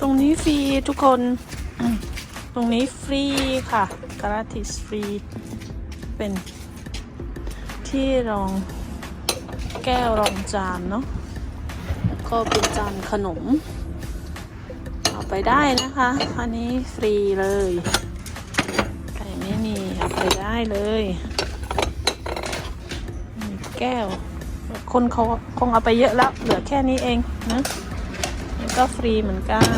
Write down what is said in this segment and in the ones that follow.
ตรงนี้ฟรีทุกคน ตรงนี้ฟรีค่ะ gratis ฟรี เป็นที่รองแก้วรองจานเนาะก็เป็นจานขนม เอาไปได้นะคะ อันนี้ฟรีเลยใครไม่มีเอาไปได้เลยแก้ว คนเขาคงเอาไปเยอะแล้ว เหลือแค่นี้เองนะ นี่ก็ฟรีเหมือนกัน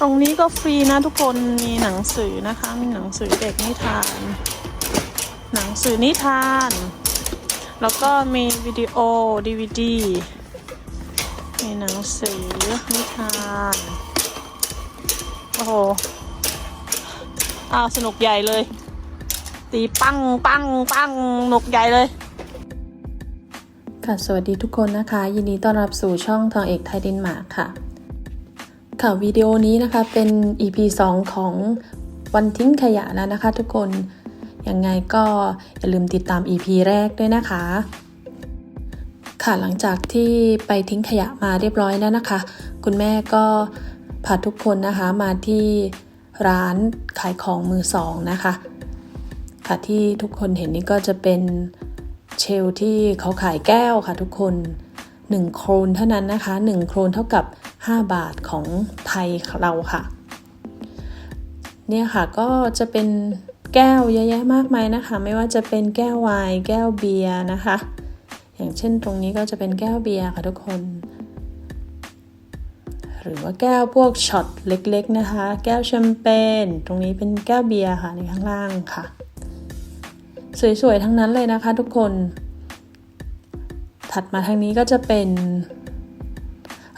ตรงนี้ก็ฟรีนะทุกคนมีหนังสือนะคะมีหนังสือเด็กนิทาน หนังสือนิทาน แล้วก็มีวิดีโอดีวดีมีหนังสือนิทานโอ้โหอ้าวสนุกใหญ่เลย ตีปังปังปังหนุกใหญ่เลย ค่ะ สวัสดีทุกคนนะคะ ยินดีต้อนรับสู่ช่องทองเอกไทยเดนมาร์กค่ะ ค่ะวิดีโอนี้นะคะเป็น EP 2 ของวันทิ้งขยะแล้วนะคะ ทุกคนยังไงก็อย่าลืมติดตาม EP แรกด้วยนะคะ ค่ะหลังจากที่ไปทิ้งขยะมาเรียบร้อยแล้วนะคะ คุณแม่ก็พาทุกคนนะคะมาที่ร้านขายของมือสองนะคะ ค่ะที่ทุกคนเห็นนี่ก็จะเป็น เชลที่เขาขายแก้วค่ะทุกคน 1 โครนเท่านั้นนะคะ 1 โครนเท่ากับ 5 บาทของไทยเราค่ะ เนี่ยค่ะก็จะเป็นแก้วเยอะแยะมากมายนะคะ ไม่ว่าจะเป็นแก้วไวน์แก้วเบียร์นะคะ อย่างเช่นตรงนี้ก็จะเป็นแก้วเบียร์ค่ะทุกคน หรือว่าแก้วพวกช็อตเล็กๆนะคะ แก้วแชมเปญตรงนี้เป็นแก้วเบียร์ค่ะในข้างล่างค่ะ สวยๆ ทั้งนั้นเลยนะคะทุกคน ถัดมาทางนี้ก็จะเป็น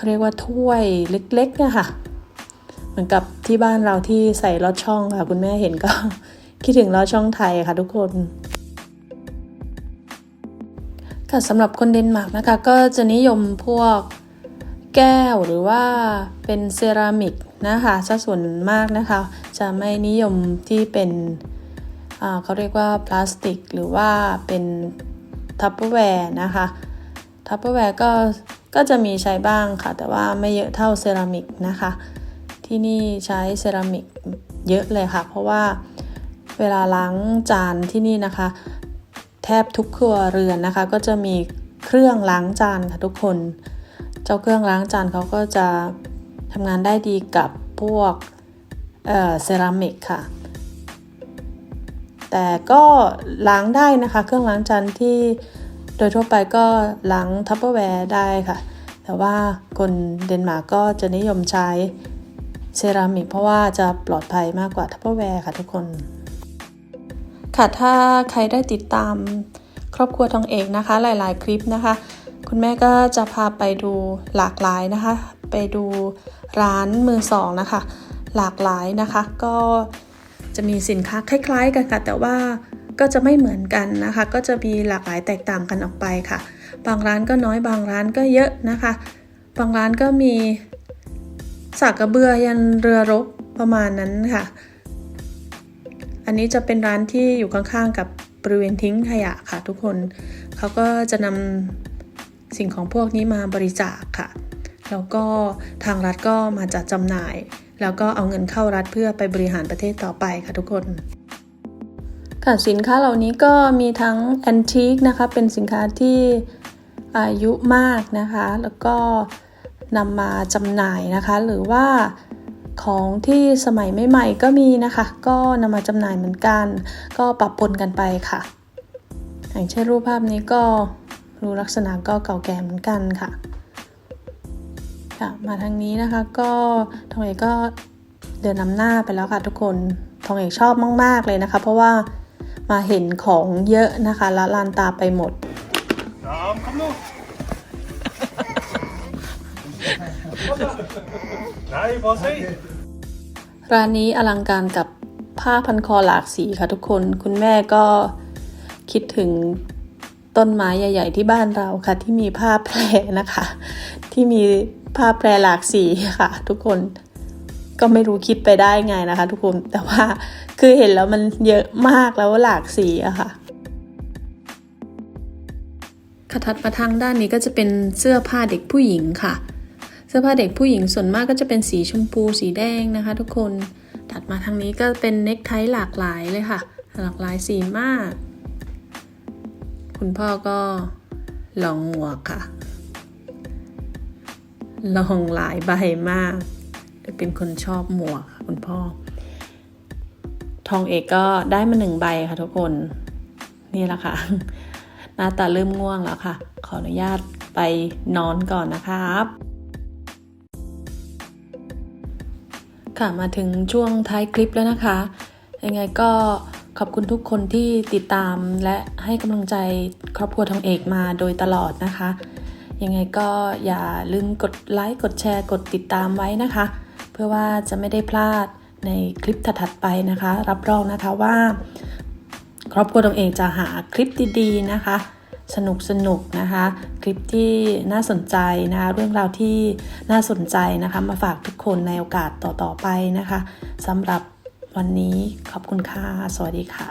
เรียกว่าถ้วยเล็กๆนะคะเหมือนกับที่บ้านเราที่ใส่ลอดช่องค่ะ คุณแม่เห็นก็ คิดถึงลอดช่องไทยค่ะทุกคนค่ะสำหรับคนเดนมาร์กนะคะก็จะนิยมพวกแก้วหรือว่าเป็นเซรามิกนะคะซะส่วนมากนะคะ จะไม่นิยมที่เป็น เขาเรียกว่าพลาสติก หรือว่าเป็นทัพเปอร์แวร์นะคะทัพเปอร์แวร์ก็ก็จะมีใช้บ้างค่ะ แต่ว่าไม่เยอะเท่าเซรามิกนะคะ ที่นี่ใช้เซรามิกเยอะเลยค่ะ เพราะว่าเวลาล้างจานที่นี่นะคะ แทบทุกครัวเรือนนะคะ ก็จะมีเครื่องล้างจานค่ะทุกคน เจ้าเครื่องล้างจานเขาก็จะทำงานได้ดีกับพวกเเซรามิกค่ะ แต่ก็ล้างได้นะคะ เครื่องล้างจานที่โดยทั่วไปก็ล้างทัพเปอร์แวร์ได้ค่ะ แต่ว่าคนเดนมาร์กก็จะนิยมใช้เซรามิกเพราะว่าจะปลอดภัยมากกว่าทัพเปอร์แวร์ค่ะทุกคน ค่ะถ้าใครได้ติดตามครอบครัวทองเอกนะคะ หลาย ๆ คลิปนะคะ คุณแม่ก็จะพาไปดูหลากหลายนะคะ ไปดูร้านมือสองนะคะ หลากหลายนะคะ ก็ จะมีสินค้าคล้าย ๆ กันค่ะ แต่ว่าก็จะไม่เหมือนกันนะคะ ก็จะมีหลากหลายแตกต่างกันออกไปค่ะ บางร้านก็น้อยบางร้านก็เยอะนะคะ บางร้านก็มีสากกระเบือยันเรือรบประมาณนั้นค่ะ อันนี้จะเป็นร้านที่อยู่ข้างๆ กับบริเวณทิ้งขยะค่ะทุกคนเขาก็จะนำสิ่งของพวกนี้มาบริจาคค่ะ แล้วก็ทางรัฐก็มาจัดจำหน่าย แล้วก็เอาเงินเข้ารัฐเพื่อไปบริหารประเทศต่อไปค่ะทุกคนค่ะสินค้าเหล่านี้ก็มีทั้งแอนทิกนะคะเป็นสินค้าที่อายุมากนะคะ แล้วก็นำมาจำหน่ายนะคะ หรือว่าของที่สมัยใหม่ๆก็มีนะคะ ก็นำมาจำหน่ายเหมือนกัน ก็ปรับปนกันไปค่ะ อย่างเช่นรูปภาพนี้ก็รูลักษณะก็เก่าแก่เหมือนกันค่ะ ค่ะ มาทางนี้นะคะก็ทองเอกก็เดินนำหน้าไปแล้วค่ะทุกคนทองเอกชอบมาก ๆ เลยนะคะ เพราะว่ามาเห็นของเยอะนะคะละลานตาไปหมด Naam, kom nu. Nej, prøv at se. ร้านนี้อลังการกับผ้าพันคอหลากสีค่ะทุกคน คุณแม่ก็คิดถึง ต้นไม้ใหญ่ ๆ ที่บ้านเราค่ะ ที่มีผ้าแพรนะคะ ที่มีผ้าแพรหลากสีค่ะ ทุกคนก็ไม่รู้คิดไปได้ไงนะคะ ทุกคนแต่ว่าคือเห็นแล้วมันเยอะมากแล้วหลากสีอะค่ะค่ะถัดมาทางด้านนี้ก็จะเป็นเสื้อผ้าเด็กผู้หญิงค่ะ เสื้อผ้าเด็กผู้หญิงส่วนมากก็จะเป็นสีชมพูสีแดงนะคะ ทุกคน ถัดมาทางนี้ก็เป็นเน็กไทหลากหลายเลยค่ะ หลากหลายสีมาก คุณพ่อก็ลองหมวกค่ะ ลองหลายใบมาก เป็นคนชอบหมวกค่ะคุณพ่อ ทองเอกก็ได้มาหนึ่งใบค่ะทุกคน นี่แหละค่ะ หน้าตาเริ่มง่วงแล้วค่ะ ขออนุญาตไปนอนก่อนนะครับ ค่ะมาถึงช่วงท้ายคลิปแล้วนะคะ ยังไงก็ ขอบคุณทุกคนที่ติดตามและให้กำลังใจครอบครัวทองเอกมาโดยตลอดนะคะ ยังไงก็อย่าลืมกดไลค์กดแชร์กดติดตามไว้นะคะ เพื่อว่าจะไม่ได้พลาดในคลิปถัดๆไปนะคะ รับรองนะคะว่า ครอบครัวตองเองจะหาคลิปดีๆนะคะ สนุกสนุกๆนะคะ คลิปที่น่าสนใจนะคะเรื่องราวที่น่าสนใจนะคะ มาฝากทุกคนในโอกาสต่อๆไปนะคะสำหรับ วันนี้ขอบคุณค่ะ สวัสดีค่ะ